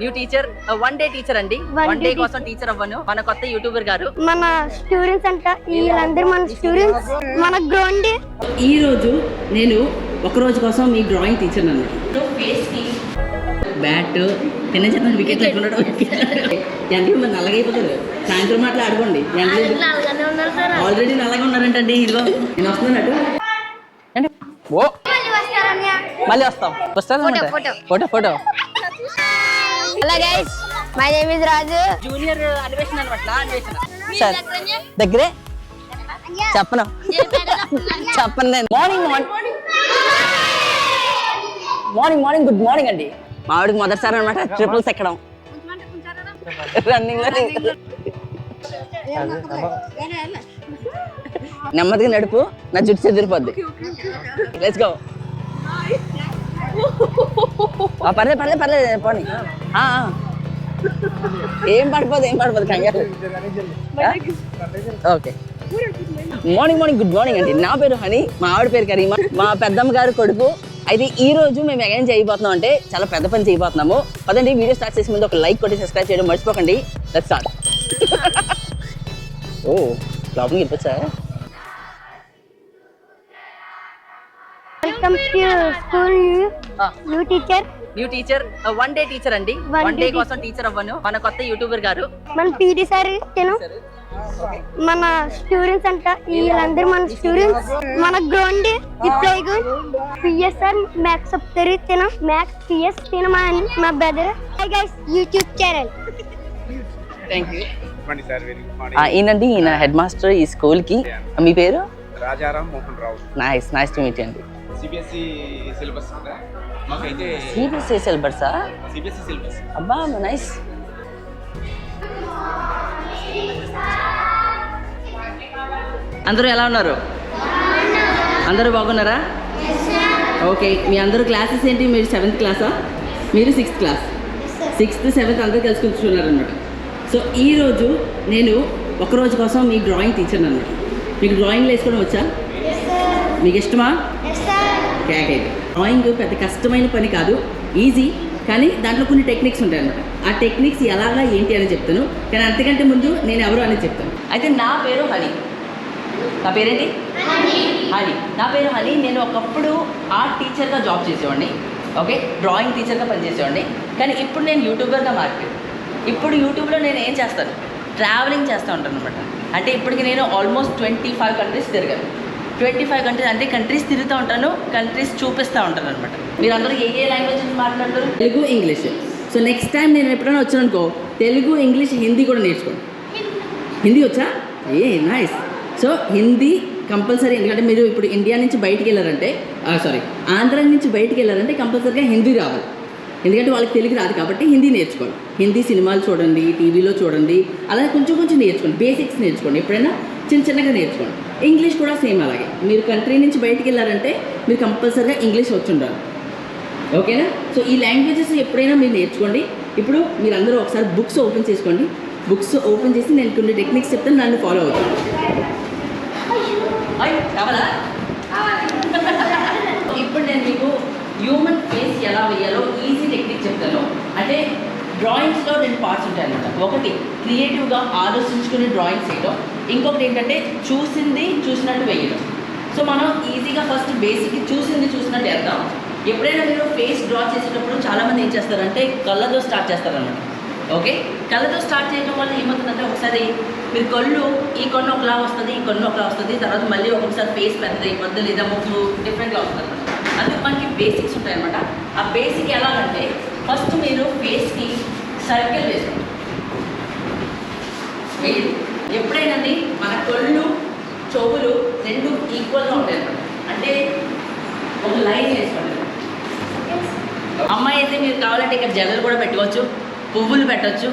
New teacher one day teacher అండి. One day కోసం teacher అవ్వను. మన కొత్త యూట్యూబర్ గారు. మన స్టూడెంట్స్ అంట వీళ్ళందరూ మన స్టూడెంట్స్ మన గ్రౌండ్ ఈ రోజు నేను ఒక రోజు కోసం మీ డ్రాయింగ్ టీచర్ నన్ను. బ్యాట్ చిన్న చిన్న వికెట్లు ఎట్టుకున్నాడు ఎండలు మరి నల్లగైపోతారు సాయంత్రం మాటలు ఆడుకోండి. ఆల్రెడీ నల్లగా ఉన్నారంటండి ఇదిగో. నేను వస్తున్నాను ఓ. మళ్ళీ వస్తాం. వస్తాను. Photo photo hello guys my name is Raju junior Anveshana అనమాట అన్వేషణ. సార్ దగ్గరే? చెప్పను. చెప్పను నేను. Morning morning morning good morning అండి. మావిడికి మొదటిసారి అనమాట ట్రిపుల్స్ ఎక్కడం. రన్నింగ్ నెమ్మదిగా నడుపు నా జుట్టు చెదిరిపోద్ది. లెట్స్ గో పర్లేదు పర్లేదు పర్లేదు పోనీ. ఏం పడిపోదు ఏం పడిపోదు కంగారు. Okay. Morning morning good morning అండి. నా పేరు హని మా ఆవిడ పేరు కరీమా. మా పెద్దమ్మ గారు కొడుకు. అయితే ఈ రోజు మేము ఏం చేయబోతున్నాం అంటే చాలా పెద్ద పని చేయబోతున్నాము. పదండి వీడియో స్టార్ట్ చేసే ముందు ఒక లైక్ కొట్టి సబ్స్క్రైబ్ చేయడం మర్చిపోకండి. Let's start oh problem వెళ్ళిపోచ్చా welcome to school new. Teacher. New teacher one day teacher అండి. వన్ డే కోసం టీచర్ అవ్వను. మన కొత్త యూట్యూబర్ గారు. మన పీటీ సార్ తిను మన స్టూడెంట్స్ అంట వీళ్ళందరూ మన స్టూడెంట్స్. మన ground playground PSR maths చెప్తారు తిన మ్యాథ్స్ పిఎస్ తిన మా మా brother hi guys YouTube channel thank you ఈయనండి ఈయన హెడ్ మాస్టర్ ఈ స్కూల్కి మీ పేరు? Rajaram Mohan Rao. Nice nice to meet అండి. సిబిఎస్ఈ సిలబస్ కదా మాకైతే సిబిఎస్ఈ సిలబసా సిబిఎస్ఈ సిలబస్ అబ్బా నైస్ అందరూ ఎలా ఉన్నారు? అందరూ బాగున్నారా? ఓకే మీ అందరూ క్లాసెస్ ఏంటి? మీరు సెవెంత్ క్లాసా? మీరు సిక్స్త్ క్లాస్? సిక్స్త్ సెవెంత్ అందరూ కలిసి కూర్చున్నారు అనమాట సో ఈరోజు నేను ఒక రోజు కోసం మీ డ్రాయింగ్ టీచర్ అనమాట మీకు డ్రాయింగ్ వేసుకోవడం వచ్చా? మీకు ఇష్టమా? అయితే డ్రాయింగ్ పెద్ద కష్టమైన పని కాదు. ఈజీ కానీ దాంట్లో కొన్ని టెక్నిక్స్ ఉంటాయి అన్నమాట ఆ టెక్నిక్స్ ఎలాగా ఏంటి అని చెప్తాను. కానీ అంతకంటే ముందు నేను ఎవరు అని చెప్తాను. అయితే నా పేరు హని. నా పేరేంటి? హని. నా పేరు హని. నేను ఒకప్పుడు ఆర్ట్ టీచర్గా జాబ్ చేసేవాడిని. ఓకే డ్రాయింగ్ టీచర్గా పనిచేసేవాడిని. కానీ ఇప్పుడు నేను యూట్యూబర్గా మారిపోయాను. ఇప్పుడు యూట్యూబ్లో నేను ఏం చేస్తాను? ట్రావెలింగ్ చేస్తూ ఉంటాను అనమాట అంటే ఇప్పటికి నేను ఆల్మోస్ట్ ట్వంటీ ఫైవ్ కంట్రీస్ తిరిగాను. ట్వంటీ ఫైవ్ కంట్రీస్ అంటే కంట్రీస్ తిరుగుతూ ఉంటాను కంట్రీస్ చూపిస్తూ ఉంటాను అనమాట మీరు అందరూ ఏ ఏ లాంగ్వేజెస్ మాట్లాడతారు? Telugu English. So next time నేను ఎప్పుడైనా వచ్చాను అనుకో తెలుగు ఇంగ్లీష్ హిందీ కూడా నేర్చుకోండి హిందీ వచ్చా? ఏ నైస్ సో హిందీ కంపల్సరీ ఎందుకంటే మీరు ఇప్పుడు ఇండియా నుంచి బయటికి వెళ్ళారంటే సారీ ఆంధ్ర నుంచి బయటికి వెళ్ళారంటే కంపల్సరీగా హిందీ రావాలి. ఎందుకంటే వాళ్ళకి తెలుగు రాదు కాబట్టి హిందీ నేర్చుకోండి హిందీ సినిమాలు చూడండి టీవీలో చూడండి అలాగే కొంచెం కొంచెం నేర్చుకోండి బేసిక్స్ నేర్చుకోండి ఎప్పుడైనా చిన్న చిన్నగా నేర్చుకోండి. ఇంగ్లీష్ కూడా సేమ్ అలాగే. మీరు కంట్రీ నుంచి బయటికి వెళ్ళారంటే మీరు కంపల్సరీగా ఇంగ్లీష్ వచ్చిండాలి. ఓకేనా? సో ఈ లాంగ్వేజెస్ ఎప్పుడైనా మీరు నేర్చుకోండి. ఇప్పుడు మీరు అందరూ ఒకసారి బుక్స్ ఓపెన్ చేసుకోండి. బుక్స్ ఓపెన్ చేసి నేను కొన్ని టెక్నిక్స్ చెప్తాను నన్ను ఫాలో అవుతాను ఇప్పుడు నేను మీకు హ్యూమన్ ఫేస్ ఎలా వేయాలో ఈజీ టెక్నిక్ చెప్తాను. అంటే డ్రాయింగ్స్లో రెండు పార్ట్స్ ఉంటాయి అన్నమాట ఒకటి క్రియేటివ్గా ఆలోచించుకుని డ్రాయింగ్స్ వేయడం. ఇంకొకటి ఏంటంటే చూసింది చూసినట్టు వేయడం. సో మనం ఈజీగా ఫస్ట్ బేసిక్ చూసింది చూసినట్టు వేద్దాం. ఎప్పుడైనా మీరు ఫేస్ డ్రా చేసేటప్పుడు చాలామంది ఏం చేస్తారంటే కళ్ళతో స్టార్ట్ చేస్తారనమాట ఓకే? కళ్ళతో స్టార్ట్ చేయడం వల్ల ఏమవుతుందంటే ఒకసారి మీరు కళ్ళు ఈ కొన్ను ఒకలా వస్తుంది ఈ కొన్ను ఒకలా వస్తుంది తర్వాత మళ్ళీ ఒక్కొక్కసారి ఫేస్ పెద్దది మధ్య లేదా ముక్కు డిఫరెంట్గా వస్తుంది. అందుకు మనకి బేసిక్స్ ఉంటాయన్నమాట. ఆ బేసిక్ ఎలాగంటే ఫస్ట్ మీరు ఫేస్కి సర్కిల్ వేసుకోండి. ఎప్పుడైనాది మన కళ్ళు చెవులు రెండు ఈక్వల్గా ఉంటాయి అంటే ఒక లైన్ వేసుకోండి. అమ్మాయి అయితే మీరు కావాలంటే ఇక్కడ జల్లలు కూడా పెట్టుకోవచ్చు పువ్వులు పెట్టొచ్చు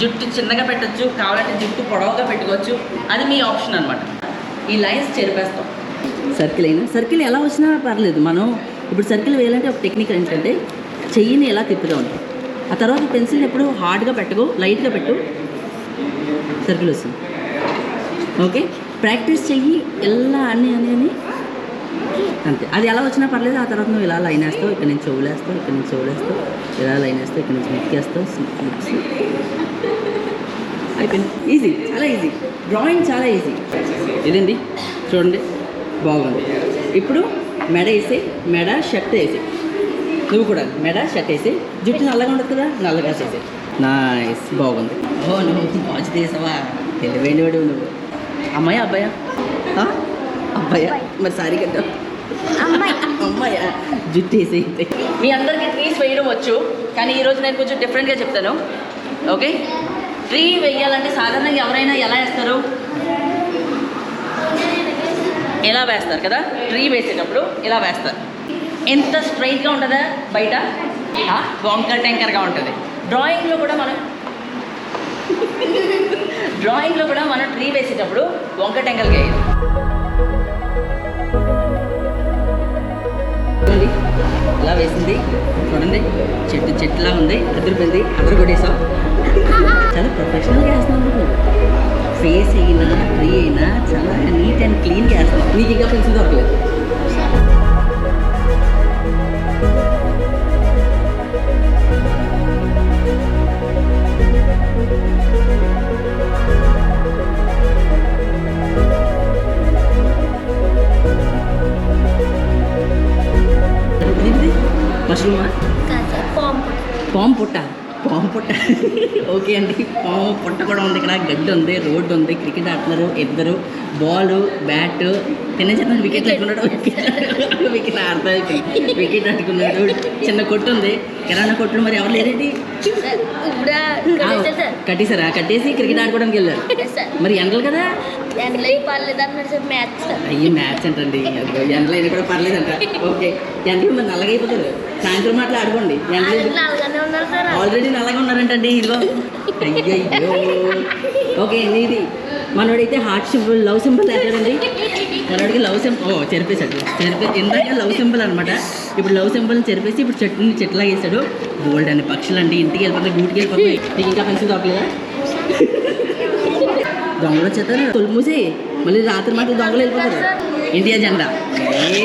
జుట్టు చిన్నగా పెట్టొచ్చు కావాలంటే జుట్టు పొడవుగా పెట్టుకోవచ్చు. అది మీ ఆప్షన్ అనమాట ఈ లైన్స్ చెరిపేస్తాం. సర్కిల్ అయినా సర్కిల్ ఎలా వచ్చినా పర్లేదు. మనం ఇప్పుడు సర్కిల్ వేయాలంటే ఒక టెక్నిక్ ఏంటంటే చెయ్యిని ఎలా తిప్పుతూ? ఉంటాం ఆ తర్వాత పెన్సిల్ ఎప్పుడు హార్డ్గా పెట్టుకో లైట్గా పెట్టు. సర్కిల్ వస్తుంది. ఓకే? ప్రాక్టీస్ చెయ్యి ఎలా అని అని అని. అంతే. అది ఎలా వచ్చినా పర్లేదు ఆ తర్వాత నువ్వు ఇలా లైన్ వేస్తావు ఇక్కడ నుంచి చెవులేస్తావు ఇక్కడ నుంచి చెవులేస్తావు ఇలా లైన్ వేస్తే ఇక్కడ నుంచి నెక్కేస్తావు స్లిప్స్ అయిపోయింది. ఈజీ చాలా ఈజీ. డ్రాయింగ్ చాలా ఈజీ. ఇదండి చూడండి. బాగుంది. ఇప్పుడు మెడ వేసి మెడ షర్ట్ వేసి. నువ్వు కూడా మెడ షర్ట్ వేసి. జుట్టు నల్లగా ఉండదు కదా నల్లగా చేసి నైస్ బాగుంది. ఓ నువ్వు వాచ్ తీసావా? తెలివైన వాడు నువ్వు. అమ్మాయి అబ్బాయా? అబ్బాయా? మరి సారీ కదా అమ్మాయి. అమ్మాయా? జుట్టు వేసి మీ అందరికీ ట్రీస్ వేయడం వచ్చు కానీ ఈరోజు నేను కొంచెం డిఫరెంట్గా చెప్తాను. ఓకే? ట్రీ వేయాలంటే సాధారణంగా ఎవరైనా ఎలా వేస్తారు? ఎలా వేస్తారు కదా? ట్రీ వేసేటప్పుడు ఇలా వేస్తారు. ఎంత స్ట్రైట్గా ఉంటుందా బయట? ఆ, వంకర టెంకర్గా ఉంటుంది. డ్రాయింగ్లో కూడా మనం డ్రాయింగ్లో కూడా మనం ట్రీ వేసేటప్పుడు వంకర గేయాలి అలా ఇలా వేసింది. చూడండి చెట్టు చెట్టులా ఉంది అదిరిపోయింది అదరు కొట్టేసాం చాలా ప్రొఫెషనల్గా వేస్తున్నావు ఫేస్ అయినా ట్రీ అయినా చాలా నీట్ అండ్ క్లీన్గా వేస్తున్నాం. నీకు ఇంకా పెన్సిల్ దొరకలేదు. అండి పాము పుట్ట కూడా ఉంది ఇక్కడ. గడ్డి ఉంది రోడ్డు ఉంది క్రికెట్ ఆడుతున్నారు ఇద్దరు బాల్ బ్యాట్ చిన్న చిన్న వికెట్లు ఆడుకున్నాడు వికెట్ ఆడతా వికెట్ ఆడుకున్నాడు. చిన్న కొట్టు ఉంది. కిరాణా కొట్టు మరి ఎవరు లేరేంటి? ఆ, కట్టేశారా కట్టేసి క్రికెట్ ఆడుకోవడానికి వెళ్ళారు. మరి ఎండలు కదా? అయ్యి మ్యాచ్ అంటండి. ఎండలు అయినా కూడా పర్లేదంట. ఓకే. ఎండలు మరి నల్లగా అయిపోతారు సాయంత్రం మాటలు ఆడుకోండి. ఎండలు ఆల్రెడీ నల్లగా ఉన్నారంటండి ఇదిగో. అయ్యయ్యో. ఓకే నీది. మనోడైతే హార్ట్ సింబల్ లవ్ సింబల్ వేస్తాడండి మనోడికి లవ్ సింబల్ ఓ చెరిపేశాడు. చెరిపే ఇందాక లవ్ సింబల్ అనమాట ఇప్పుడు లవ్ సింబల్ని చెరిపేసి ఇప్పుడు చెట్టుని చెట్లా వేసాడు గోల్డ్ అని పక్షులు అండి ఇంటికి వెళ్ళిపోతాయి గూటికి వెళ్ళిపోతాయి నీకు ఇంకా పెన్సిల్ దొరకలేదా? దొంగలు వచ్చేస్తారు తొలి మూసి మళ్ళీ రాత్రి మాత్రం దొంగలు వెళ్ళిపోతారు. ఇండియా జెండా. ఏ.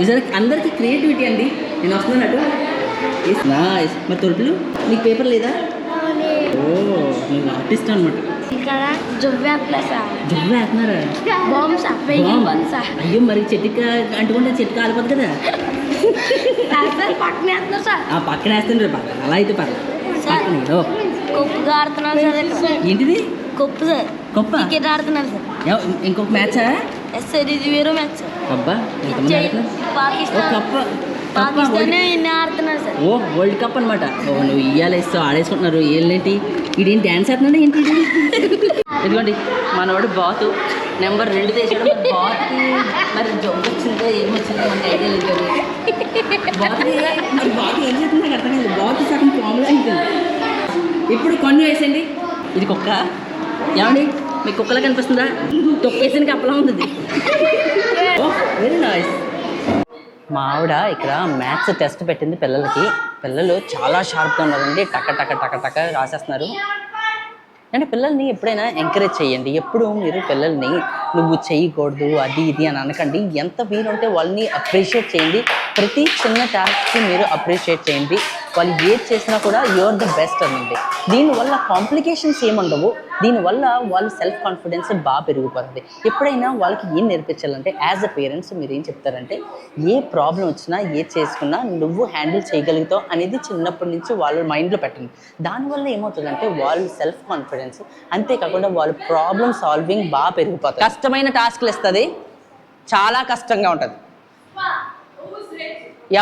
చూసారా అందరికీ క్రియేటివిటీ అండి. నేను వస్తున్నాను అటు. నైస్ మరి తొలుపులు నీకు పేపర్ లేదా? ఓ నువ్వు ఆర్టిస్ట్ అనమాట. అయ్యో మరి చెట్టుకి అంటుకుంటే చెట్టు కాలిపోతుంది కదా. పక్కన పర్లేదు అలా అయితే పర్లేదు ఏంటిది? కొప్పు సార్ గొప్ప క్రికెట్ ఆడుతున్నారు సార్ ఇంకొక మ్యాచా ఎస్ సార్ ఇది వేరే మ్యాచ్ అబ్బా పాకిస్తాన్ పాకిస్తాన్ ఆడుతున్నారు సార్ ఓ వరల్డ్ కప్ అనమాట ఓ నువ్వు ఇయ్యాలి ఇస్తావు ఆడేసుకుంటున్నారు ఏంటి ఇదేం డ్యాన్స్ వేస్తున్నాడు ఏంటి ఇది? ఇదిగోండి మనవాడు బాతు నెంబర్ రెండు తెచ్చాడు బాతు మరి జబ్బు వచ్చిందో ఏమొచ్చిందో మనకి ఐడియా లేదు. బాతు మరి బాతు ఏం చేస్తుందో అర్థం కాదు బాతు సగం ఇప్పుడు కొన్ని వేసేయండి ఇది కుక్క ఏమండి? మీ కుక్కలా కనిపిస్తుందా? తొక్కేసిన కప్పలా ఉంటుంది వెరీ నైస్ మా ఆవిడ ఇక్కడ మ్యాథ్స్ టెస్ట్ పెట్టింది పిల్లలకి. పిల్లలు చాలా షార్ప్గా ఉన్నారండి. టక టక టక టక రాసేస్తున్నారు. అంటే పిల్లల్ని ఎప్పుడైనా ఎంకరేజ్ చేయండి. ఎప్పుడు మీరు పిల్లల్ని నువ్వు చేయకూడదు అది ఇది అని అనకండి. ఎంత వీలుంటే వాళ్ళని అప్రిషియేట్ చేయండి. ప్రతి చిన్న టాస్క్కి మీరు అప్రిషియేట్ చేయండి. వాళ్ళు ఏది చేసినా కూడా యువర్ ద బెస్ట్ అనండి. దీనివల్ల కాంప్లికేషన్స్ ఏముండవు దీనివల్ల వాళ్ళ సెల్ఫ్ కాన్ఫిడెన్స్ బాగా పెరిగిపోతుంది ఎప్పుడైనా వాళ్ళకి ఏం నేర్పించాలంటే యాజ్ అ పేరెంట్స్ మీరు ఏం చెప్తారంటే ఏ ప్రాబ్లం వచ్చినా ఏ చేసుకున్నా నువ్వు హ్యాండిల్ చేయగలుగుతావు అనేది చిన్నప్పటి నుంచి వాళ్ళ మైండ్లో పెట్టండి. దానివల్ల ఏమవుతుందంటే వాళ్ళ సెల్ఫ్ కాన్ఫిడెన్స్ అంతేకాకుండా వాళ్ళ ప్రాబ్లమ్ సాల్వింగ్ బాగా పెరిగిపోతుంది. కష్టమైన టాస్క్లు ఇస్తుంది. చాలా కష్టంగా ఉంటుంది.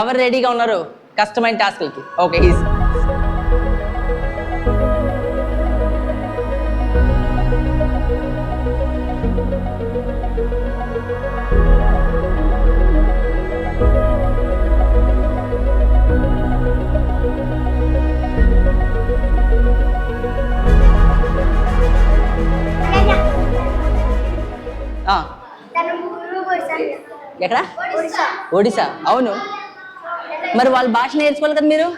ఎవరు రెడీగా ఉన్నారు? కష్టమైన టాస్క్లకి. ఓకే ఈజీ ఎక్కడ? ఒడిశా. అవును. మరి వాళ్ళ భాష నేర్చుకోవాలి కదా మీరు?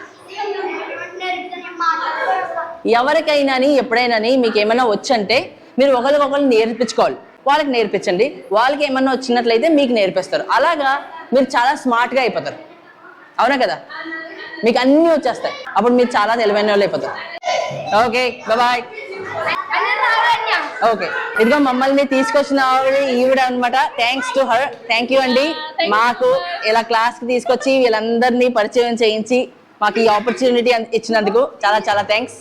ఎవరికైనా ఎప్పుడైనా మీకు ఏమైనా వచ్చంటే మీరు ఒకరికొకరు నేర్పించుకోవాలి. వాళ్ళకి నేర్పించండి. వాళ్ళకి ఏమన్నా వచ్చినట్లయితే మీకు నేర్పిస్తారు. అలాగా మీరు చాలా స్మార్ట్గా అయిపోతారు. అవునా కదా? మీకు అన్నీ వచ్చేస్తాయి. అప్పుడు మీరు చాలా తెలివైన వాళ్ళు అయిపోతారు. Okay boy okay. ఇదిగో మమ్మల్ని తీసుకొచ్చిన ఈవిడ అనమాట thanks to her thank you అండి. మాకు ఇలా క్లాస్కి తీసుకొచ్చి వీళ్ళందరినీ పరిచయం చేయించి మాకు ఈ ఆపర్చునిటీ ఇచ్చినందుకు చాలా చాలా థ్యాంక్స్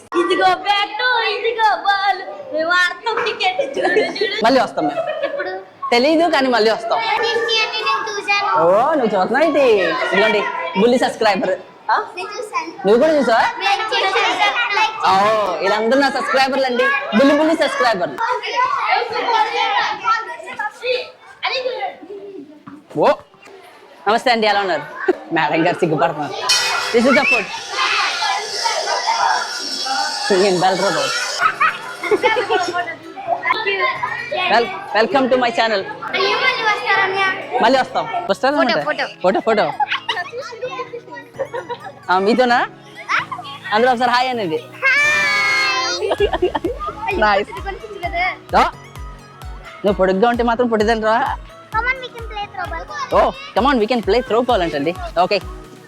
మళ్ళీ వస్తాం తెలీదు కానీ మళ్ళీ వస్తాం. ఓ నువ్వు చూస్తున్నావు ఏంటి? ఇదిగోండి బుల్లి సబ్స్క్రైబర్ నువ్వు కూడా చూసావా? ఓ వీళ్ళందరూ నా సబ్స్క్రైబర్లు అండి. బుల్లి బుల్లి సబ్స్క్రైబర్లు ఓ నమస్తే అండి ఎలా ఉన్నారు? మేడం గారు సిగ్గుపడుతున్నారు. This is the food welcome to my channel మళ్ళీ వస్తాం. వస్తాను. ఫోటో ఫోటో మీతోనా? అందరూ ఒకసారి హాయ్ అనేది. నువ్వు పొడుగ్గా ఉంటే మాత్రం పొడిదండ్రా ఓ come on we can play throw ball అంటండి. ఓకే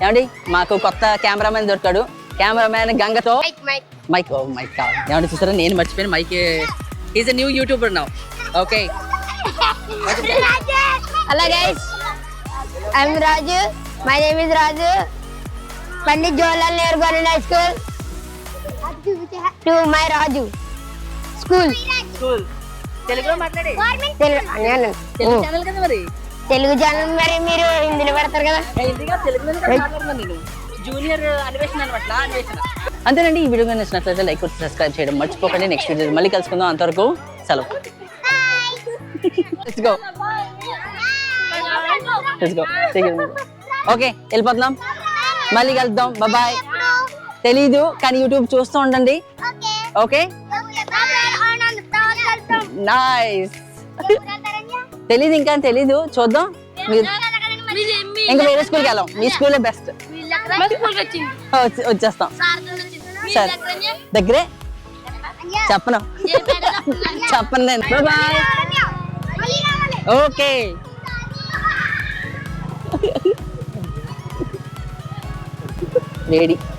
ఏమండి? మాకు కొత్త కెమెరామెన్ దొరికాడు. కెమెరామెన్ గంగతో. మైక్ ఓ మైక్ కావాలి ఏమంటే చూసారా? నేను మర్చిపోయాను. Mike is a new YouTuber now okay hello guys I'm Raju my name is Raju Pandit Jawaharlal Nehru government high school to my Raju school school తెలుగులో మాట్లాడే. Telugu channel కదా మరి? తెలుగు ఛానల్ మరి మీరు హిందీలో పెడతారు కదా. జూనియర్ అన్వేషణ అనమాట అన్వేషణ. అంతేనండి ఈ వీడియో నచ్చినట్లయితే లైక్ కొట్టి సబ్స్క్రైబ్ చేయడం మర్చిపోకండి. నెక్స్ట్ వీడియో మళ్ళీ కలుసుకుందాం. అంతవరకు సెలవు. ఓకే వెళ్ళిపోతున్నాం. మళ్ళీ కలుద్దాం. బాయ్ తెలీదు కానీ యూట్యూబ్ చూస్తూ ఉండండి. ఓకే. నైస్ తెలీదు ఇంకా తెలీదు. చూద్దాం. మీరు ఇంకా వేరే స్కూల్కి వెళ్ళాం. మీ స్కూలే బెస్ట్ వచ్చేస్తాం. సరే. దగ్గరే? చెప్పను. చెప్పను నేను. Bye okay ready